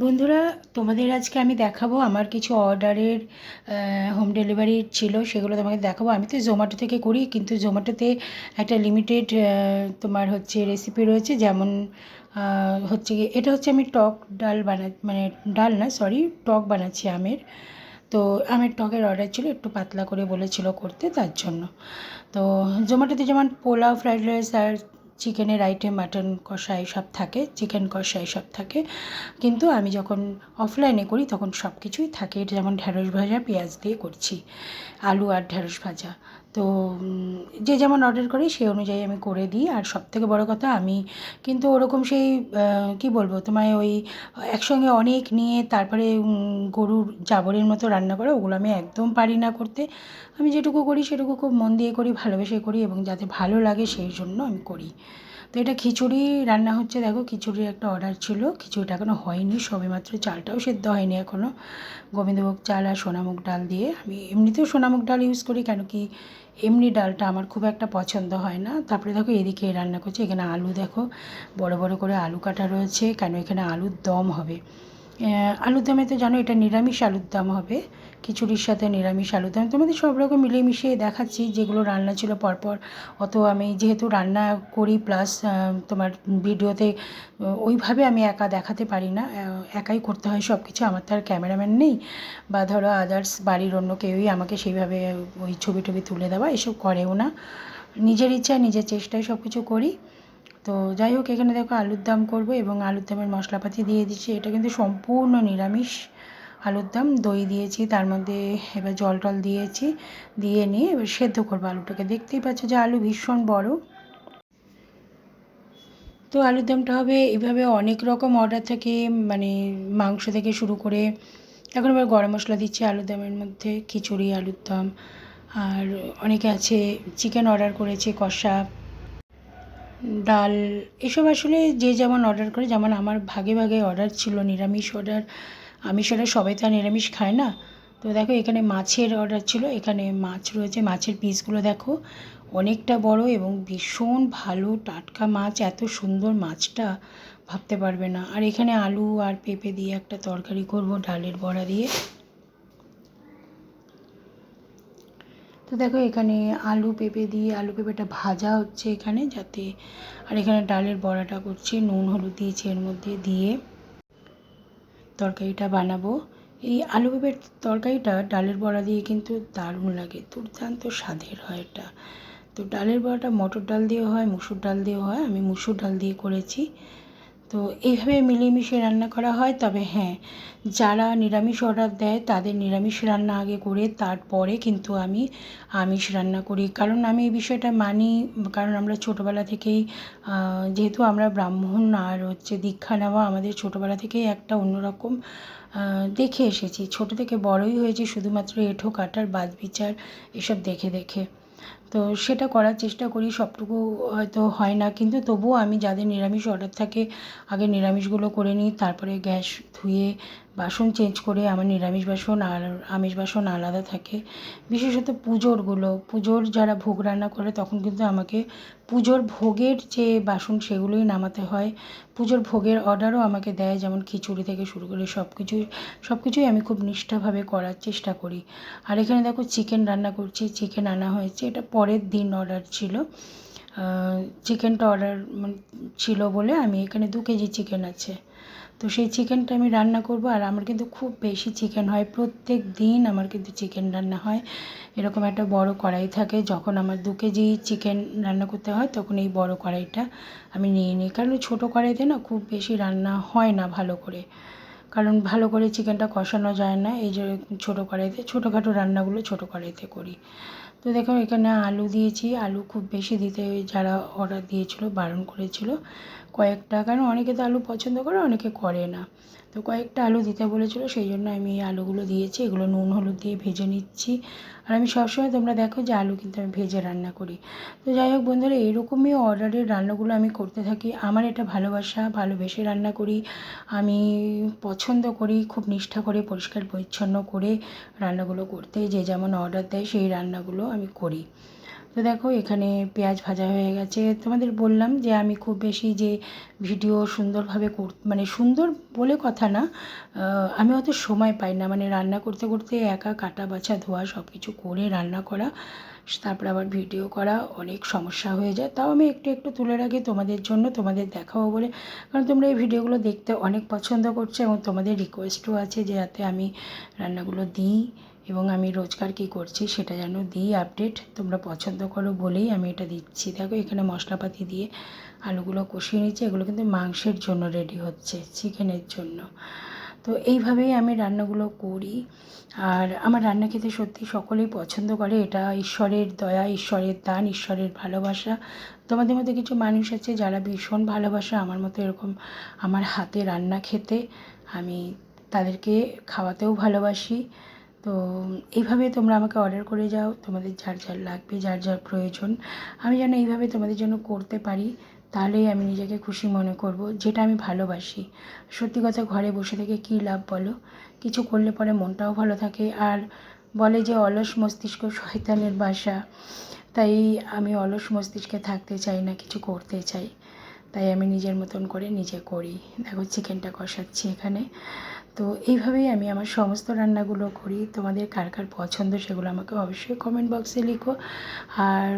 বন্ধুরা, তোমাদের আজকে আমি দেখাবো আমার কিছু অর্ডারের হোম ডেলিভারি ছিল, সেগুলো তোমাকে দেখাবো। আমি তো জোম্যাটো থেকে করি, কিন্তু জোম্যাটোতে একটা লিমিটেড তোমার হচ্ছে রেসিপি রয়েছে, যেমন হচ্ছে গিয়ে, এটা হচ্ছে আমি টক ডাল বানা মানে ডাল না সরি টক বানাচ্ছি আমের। তো আমের টকের অর্ডার ছিল, একটু পাতলা করে বলেছিল করতে, তার জন্য। তো জোম্যাটোতে যেমন পোলাও ফ্রাইড রাইস আর চিকেনের আইটেম মাটন কষা সব থাকে চিকেন কষা সব থাকে। কিন্তু আমি যখন অফলাইনে করি, তখন সব কিছুই থাকে। যেমন ঢ্যাঁড়স ভাজা, পেঁয়াজ দিয়ে করছি। আলু আর ঢ্যাঁড়স ভাজা। তো যে যেমন অর্ডার করি সেই অনুযায়ী আমি করে দিই। আর সব থেকে বড়ো কথা, আমি কিন্তু ওরকম সেই কি বলব, তোমায় ওই একসঙ্গে অনেক নিয়ে তারপরে গরুর জাবরের মতো রান্না করে, ওগুলো আমি একদম পারি না করতে। আমি যেটুকু করি সেটুকু খুব মন দিয়ে করি, ভালোবেসে করি এবং যাতে ভালো লাগে সেই জন্য আমি করি। তো এটা খিচুড়ি রান্না হচ্ছে, দেখো খিচুড়ির একটা অর্ডার ছিল। খিচুড়িটা এখনও হয়নি, সবেমাত্র চালটাও সেদ্ধ হয়নি এখনও গোবিন্দভোগ চাল আর সোনামুগ ডাল দিয়ে। আমি এমনিতেও সোনামুগ ডাল ইউজ করি, কেন কি এমনি ডালটা আমার খুব একটা পছন্দ হয় না। তারপরে দেখো এদিকে রান্না করছি, এখানে আলু দেখো, বড় বড় করে আলু কাটা রয়েছে, কেন এখানে আলুর দম হবে। আলুর তো জানো এটা নিরামিষ আলুর দম হবে। খিচুড়ির সাথে নিরামিষ আলুর দম তোমাদের সব রকম মিলিয়ে দেখাচ্ছি, যেগুলো রান্না ছিল পরপর। অত আমি যেহেতু রান্না করি প্লাস তোমার ভিডিওতে ওইভাবে আমি একা দেখাতে পারি না। একাই করতে হয় সব কিছু আমার তো আর ক্যামেরাম্যান নেই বা ধরো আদার্স বাড়ির অন্য কেউই আমাকে সেইভাবে ওই ছবি টবি তুলে দেওয়া, এসব করেও না। নিজের ইচ্ছা, নিজের চেষ্টায় সব কিছু করি। তো যাই হোক এখানে দেখো আলুর দম করব এবং আলুর দমের মশলাপাতি দিয়ে দিচ্ছি। এটা কিন্তু সম্পূর্ণ নিরামিষ আলুর দম। দই দিয়েছি, তার মধ্যে এবার জল টল দিয়েছি, দিয়ে নিয়ে এবার সেদ্ধ করব আলুটাকে। দেখতেই পাচ্ছ যে আলু ভীষণ বড়। তো আলুর দমটা হবে এভাবে অনেক রকম অর্ডার থাকে মানে মাংস থেকে শুরু করে, এখন এবার গরম মশলা দিচ্ছি আলুর দমের মধ্যে, খিচুড়ি, আলুর দম, আর অনেকে আছে চিকেন অর্ডার করেছে, কষা। ডাল, এসব আসলে যে যেমন অর্ডার করে, যেমন আমার ভাগে ভাগে অর্ডার ছিল, নিরামিষ অর্ডার আমিষ অর্ডার সবাই তো আর নিরামিষ খায় না। তো দেখো, এখানে মাছের অর্ডার ছিল, এখানে মাছ রয়েছে, মাছের পিসগুলো দেখো। অনেকটা বড় এবং ভীষণ ভালো টাটকা মাছ, এত সুন্দর মাছটা ভাবতে পারবে না। আর এখানে আলু আর পেঁপে দিয়ে একটা তরকারি করব, ডালের বড়া দিয়ে। তো দেখো, এখানে আলু পেঁপে দিয়ে আলু পেঁপেটা ভাজা হচ্ছে এখানে, যাতে আর এখানে ডালের বড়াটা করছি, নুন, হলুদ দিয়েছি এর মধ্যে দিয়ে তরকারিটা বানাবো। এই আলু পেঁপের তরকারিটা ডালের বড়া দিয়ে কিন্তু দারুণ লাগে, দুর্দান্ত স্বাদের হয় এটা। তো ডালের বড়াটা মটর ডাল দিয়েও হয়, মুসুর ডাল দিয়েও হয়, আমি মুসুর ডাল দিয়ে করেছি। তো এইভাবে মিলিয়ে মিশিয়ে রান্না করা হয়। তবে হ্যাঁ যারা নিরামিষ অর্ডার দেয়, তাদের নিরামিষ রান্না আগে করে, তারপরে কিন্তু আমি আমিষ রান্না করি। কারণ আমি এই বিষয়টা মানি, কারণ আমরা ছোটোবেলা থেকেই যেহেতু আমরা ব্রাহ্মণ, আর হচ্ছে দীক্ষা নেওয়া আমাদের ছোটোবেলা থেকেই একটা অন্যরকম দেখে এসেছি। ছোটো থেকে বড়ই হয়েছি, শুধুমাত্র এঁঠো কাটার বাদ বিচার এসব দেখে দেখে। তো সেটা করার চেষ্টা করি, সবটুকু হয়তো হয় না। কিন্তু তবুও আমি যাদের নিরামিষ অর্ডার থাকে, আগে নিরামিষগুলো করে নিই, তারপরে গ্যাস ধুয়ে, বাসন চেঞ্জ করে আমার নিরামিষ বাসন আর আমিষ বাসন আলাদা থাকে। বিশেষত পুজোরগুলো পুজোর যারা ভোগ রান্না করে, তখন কিন্তু আমাকে পুজোর ভোগের যে বাসন সেগুলোই নামাতে হয়। পুজোর ভোগের অর্ডারও আমাকে দেয়, যেমন খিচুড়ি থেকে শুরু করে সব কিছুই সব কিছুই আমি খুব নিষ্ঠাভাবে করার চেষ্টা করি। আর এখানে দেখো চিকেন রান্না করছি চিকেন আনা হয়েছে, এটা পরের দিন অর্ডার ছিল। চিকেনটা অর্ডার ছিল বলে আমি এখানে দু কেজি চিকেন আছে। তো সেই চিকেনটা আমি রান্না করব আর আমার কিন্তু খুব বেশি চিকেন হয়। প্রত্যেক দিন আমার কিন্তু চিকেন রান্না হয়। এরকম একটা বড় কড়াই থাকে। যখন আমার দু কেজি চিকেন রান্না করতে হয় তখন এই বড় কড়াইটা আমি নিয়ে নিই। কারণ ছোটো কড়াইতে না খুব বেশি রান্না হয় না ভালো করে। কারণ ভালো করে চিকেনটা কষানো যায় না, এই যে ছোটো কড়াইতে, ছোটোখাটো রান্নাগুলো ছোটো কড়াইতে করি। তো দেখো এখানে আলু দিয়েছি। আলু খুব বেশি দিতে যারা অর্ডার দিয়েছিল, বারণ করেছিল কয়েকটা। কারণ অনেকে তো আলু পছন্দ করে, অনেকে করে না। তো কয়েকটা আলু দিতে বলেছিল, সেই জন্য আমি এই আলুগুলো দিয়েছি। এগুলো নুন, হলুদ দিয়ে ভেজে নিচ্ছি। আর আমি সবসময় তোমরা দেখো যে আলু কিন্তু আমি ভেজে রান্না করি। তো যাই হোক বন্ধুরা এরকমই অর্ডারের রান্নাগুলো আমি করতে থাকি। আমার এটা ভালোবাসা, ভালোবেসে রান্না করি। আমি পছন্দ করি, খুব নিষ্ঠা করে, পরিষ্কার, পরিচ্ছন্ন করে রান্নাগুলো করতে। যে যেমন অর্ডার দেয়, সেই রান্নাগুলো আমি করি। তো দেখো, এখানে পেঁয়াজ ভাজা হয়ে গেছে। তোমাদের বললাম যে আমি খুব বেশি যে ভিডিও সুন্দরভাবে কর মানে সুন্দর বলে কথা না আমি অত সময় পাই না। মানে রান্না করতে করতে একা কাটা, বাছা, ধোয়া সব কিছু করে রান্না করা, তারপর আবার ভিডিও করা, অনেক সমস্যা হয়ে যায়। তাও আমি একটু একটু তুলে রাখি তোমাদের জন্য, তোমাদের দেখাবো বলে। কারণ তোমরা এই ভিডিওগুলো দেখতে অনেক পছন্দ করছ এবং তোমাদের রিকোয়েস্টও আছে যে যাতে আমি রান্নাগুলো দিই। এবং আমি রোজকার কী করছি সেটা যেন দিই আপডেট তোমরা পছন্দ করো বলেই আমি এটা দিচ্ছি। দেখো এখানে মশলাপাতি দিয়ে আলুগুলো কষিয়ে নিচ্ছি এগুলো কিন্তু মাংসের জন্য রেডি হচ্ছে চিকেনের জন্য। তো এইভাবেই আমি রান্নাগুলো করি। আর আমার রান্না খেতে সত্যি সকলেই পছন্দ করে। এটা ঈশ্বরের দয়া, ঈশ্বরের দান, ঈশ্বরের ভালোবাসা। তোমাদের মধ্যে কিছু মানুষ আছে যারা ভীষণ ভালোবাসে আমার মতো এরকম আমার হাতে রান্না খেতে। আমি তাদেরকে খাওয়াতেও ভালোবাসি। তো এইভাবে তোমরা আমাকে অর্ডার করে যাও, তোমাদের যার যার লাগবে, যার যার প্রয়োজন। আমি যেন এইভাবে তোমাদের জন্য করতে পারি, তাহলেই আমি নিজেকে খুশি মনে করব, যেটা আমি ভালোবাসি। সত্যি কথা, ঘরে বসে থেকে কী লাভ বলো? কিছু করলে পরে মনটাও ভালো থাকে। আর বলে যে অলস মস্তিষ্ক শয়তানের বাসা, তাই আমি অলস মস্তিষ্কে থাকতে চাই না, কিছু করতে চাই। তাই আমি নিজের মতন করে নিজে করি। দেখো চিকেনটা কষাচ্ছি এখানে। তো এইভাবেই আমি আমার সমস্ত রান্নাগুলো করি। তোমাদের কার কার পছন্দ সেগুলো আমাকে অবশ্যই কমেন্ট বক্সে লিখো। আর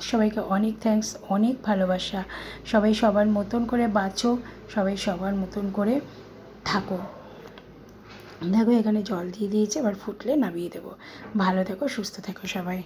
সবাইকে অনেক থ্যাঙ্কস অনেক ভালোবাসা। সবাই সবার মতন করে বাঁচো, সবাই সবার মতন করে থাকো। দেখো এখানে জল দিয়ে দিয়েছে, এবার ফুটলে নামিয়ে দেবো। ভালো থেকো, সুস্থ থেকো সবাই।